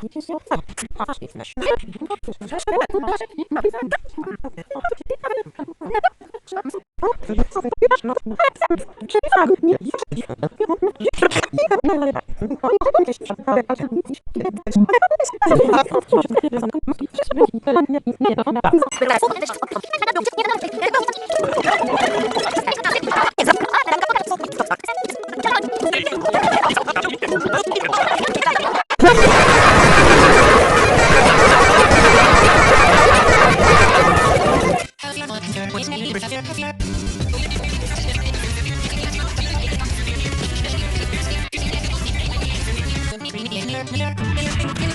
Nie, nie, nie, nie Thank you.